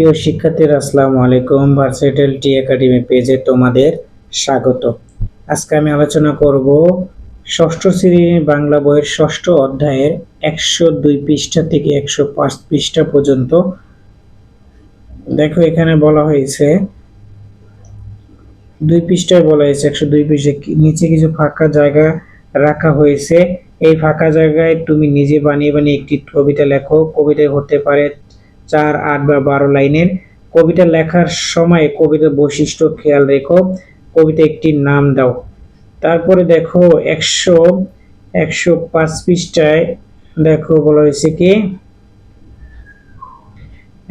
প্রিয় শিক্ষার্থীরা, আসসালামু আলাইকুম। ভার্সেটাল টি একাডেমি পেজে তোমাদের স্বাগত। আজকে আমি আলোচনা করব ষষ্ঠ শ্রেণির বাংলা বইয়ের ষষ্ঠ অধ্যায়ের একশো দুই পৃষ্ঠা থেকে একশো পাঁচ পৃষ্ঠা পর্যন্ত। দেখো, এখানে বলা হয়েছে, দুই পৃষ্ঠায় বলা হয়েছে, একশো দুই পৃষ্ঠা নিচে কিছু ফাঁকা জায়গা রাখা হয়েছে। এই ফাঁকা জায়গায় তুমি নিজে বানিয়ে বানিয়ে একটি কবিতা লেখো। কবিতা হতে পারে চার আট বা বারো লাইনের। কবিতা লেখার সময় কবিতার বৈশিষ্ট্য খেয়াল রেখো। কবিতা একটি নাম দাও। তারপরে দেখো একশো একশো পাঁচ পৃষ্ঠায় দেখো বলা হয়েছে কি?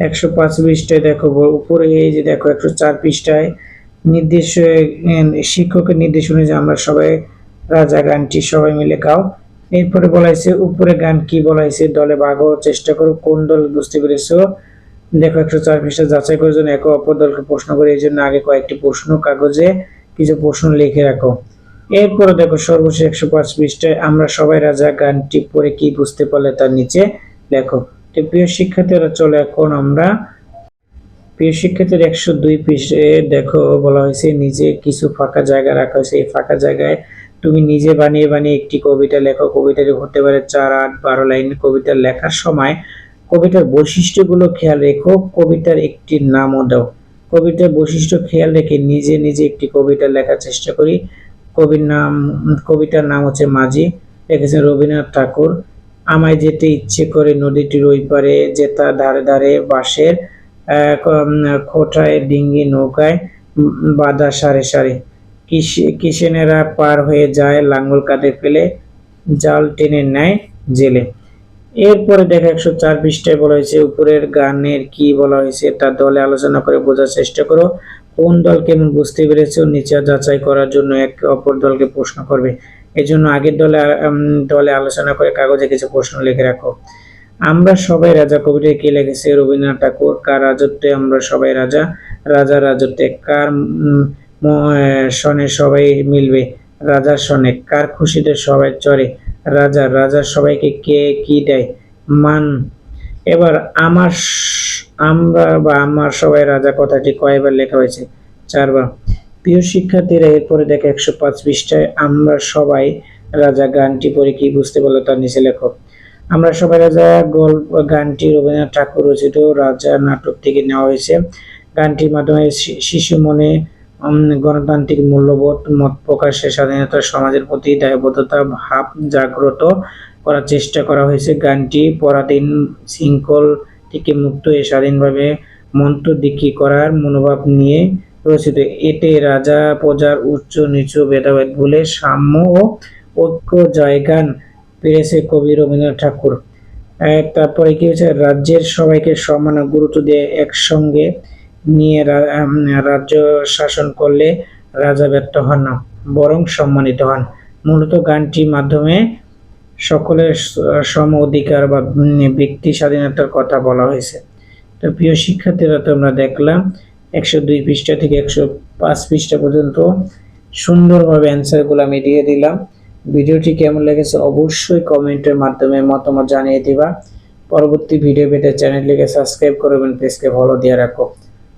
একশো পাঁচ পৃষ্ঠায় দেখো উপরে এই যে দেখো একশো চার পৃষ্ঠায় নির্দেশ শিক্ষকের নির্দেশ অনুযায়ী আমরা সবাই রাজা, গানটি সবাই মিলে গাও। এরপরে বলা হয়েছে উপরে গান কি বলা হয়েছে দলে ভাগ চেষ্টা করো কোন দল বুঝতে পেরেছ? দেখো, একশো চার পৃষ্ঠা যাচাই করার জন্য একে অপর দলকে প্রশ্ন করে, এই জন্য আগে কয়েকটি প্রশ্ন কাগজে কিছু প্রশ্ন লিখে রাখো। এরপরে দেখো, সর্বশেষ একশো পাঁচ পৃষ্ঠায়, আমরা সবাই রাজা, গানটি পড়ে কি বুঝতে পারলে তার নিচে? লেখো তো প্রিয় শিক্ষার্থীরা, চলে এখন আমরা প্রিয় শিক্ষার্থীর, একশো দুই পৃষ্ঠে দেখো, বলা হয়েছে নিজে কিছু ফাঁকা জায়গা রাখা হয়েছে। এই ফাঁকা জায়গায় তুমি নিজে বানিয়ে বানিয়ে একটি কবিতা লেখো। কবিতাটি হতে পারে চার আট বারো লাইন। কবিতা লেখার সময় কবিতার বৈশিষ্ট্যগুলো খেয়াল রেখো। কবিতার একটি নামও দাও। কবিতার বৈশিষ্ট্য খেয়াল রেখে নিজে নিজে একটি কবিতা লেখার চেষ্টা করি। কবির নাম, কবিতার নাম হচ্ছে মাঝি। লিখেছেন রবীন্দ্রনাথ ঠাকুর। আমায় যেতে ইচ্ছে করে নদীটির ওই পারে যেতা ধারে ধারে বাঁশের খোঁটায় ডিঙ্গি নৌকায় বাঁধা সারে সারে। কিসেনেরা পার হয়ে যায় লাঙ্গল কাঁধে ফেলে, জাল টেনে নেয় জেলে। এরপরে দেখো একশো চার পৃষ্ঠায় বলা হয়েছে, উপরের গানের কি বলা হয়েছে তা দলে আলোচনা করে বোঝার চেষ্টা করো। কোন দল কেমন বুঝতে পেরেছ নিচে যাচাই করার জন্য এক অপর দলকে প্রশ্ন করবে। এই জন্য আগের দলে দলে আলোচনা করে কাগজে কিছু প্রশ্ন লিখে রাখো। আমরা সবাই রাজা কবিতায় কে লিখেছে? রবীন্দ্রনাথ ঠাকুর, কার রাজত্বে আমরা সবাই রাজা? রাজা রাজত্বে কার সনে সবাই মিলবে রাজার সনে কার খুশিতে সবাই চড়ে? রাজা রাজার সবাইকে কে কি দেয়? মান, এবার আমার আমরা বা আমার সবাই রাজা কথাটি কয়বার লেখা হয়েছে? চারবার। প্রিয় শিক্ষার্থীরা, এরপরে দেখে একশো পাঁচ পৃষ্ঠায়, আমরা সবাই রাজা গানটি পড়ে কি বুঝতে পারল তার নিচে লেখক আমরা সবাই রাজা গল্প গানটি রবীন্দ্রনাথ ঠাকুর রচিত রাজা নাটক থেকে নেওয়া হয়েছে। গানটির মাধ্যমে শিশু মনে গণতান্ত্রিক মূল্যবোধ, মত প্রকাশের স্বাধীনতা, সমাজের প্রতি দায়বদ্ধতা, ভাব জাগ্রত করার চেষ্টা করা হয়েছে। গানটি পরাধীন শৃঙ্খল থেকে মুক্ত হয়ে স্বাধীনভাবে মন্ত্রদিক্ষি করার মনোভাব নিয়ে রচিত। এতে রাজা, প্রজার উচ্চ নিচু ভেদাভেদ ভুলে সাম্য ও ঐক্য জয়গান পেরেছে কবি রবীন্দ্রনাথ ঠাকুর। তারপরে কি হয়েছে? রাজ্যের সবাইকে সমান গুরুত্ব দিয়ে একসঙ্গে নিয়ে রাজ্য শাসন করলে রাজা ব্যর্থ হন না, বরং সম্মানিত হন। মূলত গানটির মাধ্যমে সকলের সম অধিকার বা ব্যক্তি স্বাধীনতার কথা বলা হয়েছে। তো প্রিয় শিক্ষার্থীরা, তোমরা দেখলাম একশো দুই পৃষ্ঠা থেকে একশো পাঁচ পৃষ্ঠা পর্যন্ত সুন্দরভাবে অ্যান্সারগুলো আমি দিয়ে দিলাম। ভিডিওটি কেমন লেগেছে অবশ্যই কমেন্টের মাধ্যমে মতামত জানিয়ে দিবা। পরবর্তী ভিডিও পেতে চ্যানেলটিকে সাবস্ক্রাইব করবেন, পেজকে ফলো দিয়ে রাখো।